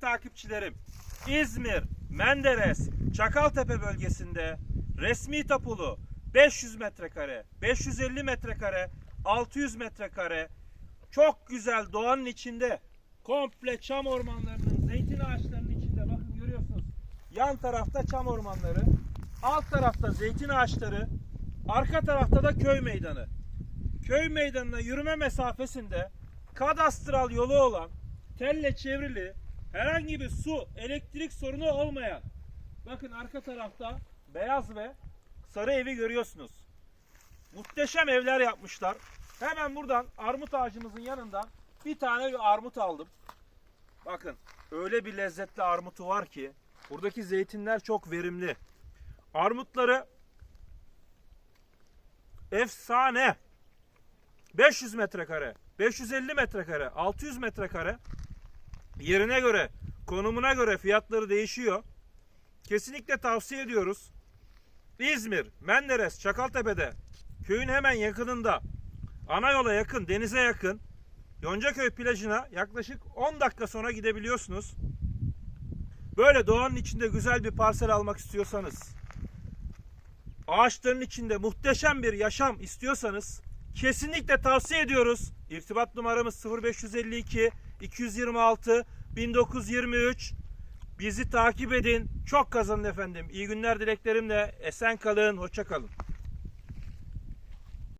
takipçilerim, İzmir, Menderes, Çakaltepe bölgesinde resmi tapulu 500 metrekare, 550 metrekare, 600 metrekare çok güzel doğanın içinde komple çam ormanlarının, zeytin ağaçlarının içinde bakın görüyorsunuz. Yan tarafta çam ormanları, alt tarafta zeytin ağaçları, arka tarafta da köy meydanı. Köy meydanına yürüme mesafesinde kadastral yolu olan, telle çevrili, herhangi bir su, elektrik sorunu olmayan, bakın arka tarafta beyaz ve sarı evi görüyorsunuz. Muhteşem evler yapmışlar. Hemen buradan armut ağacımızın yanından bir tane bir armut aldım. Bakın öyle bir lezzetli armutu var ki buradaki zeytinler çok verimli. Armutları efsane. 500 metrekare, 550 metrekare, 600 metrekare yerine göre, konumuna göre fiyatları değişiyor. Kesinlikle tavsiye ediyoruz. İzmir, Menderes, Çakaltepe'de köyün hemen yakınında ana yola yakın, denize yakın Yoncaköy plajına yaklaşık 10 dakika sonra gidebiliyorsunuz. Böyle doğanın içinde güzel bir parsel almak istiyorsanız, ağaçların içinde muhteşem bir yaşam istiyorsanız kesinlikle tavsiye ediyoruz. İrtibat numaramız 0552 226 1923. Bizi takip edin. Çok kazanın efendim. İyi günler dileklerimle. Esen kalın, hoşça kalın.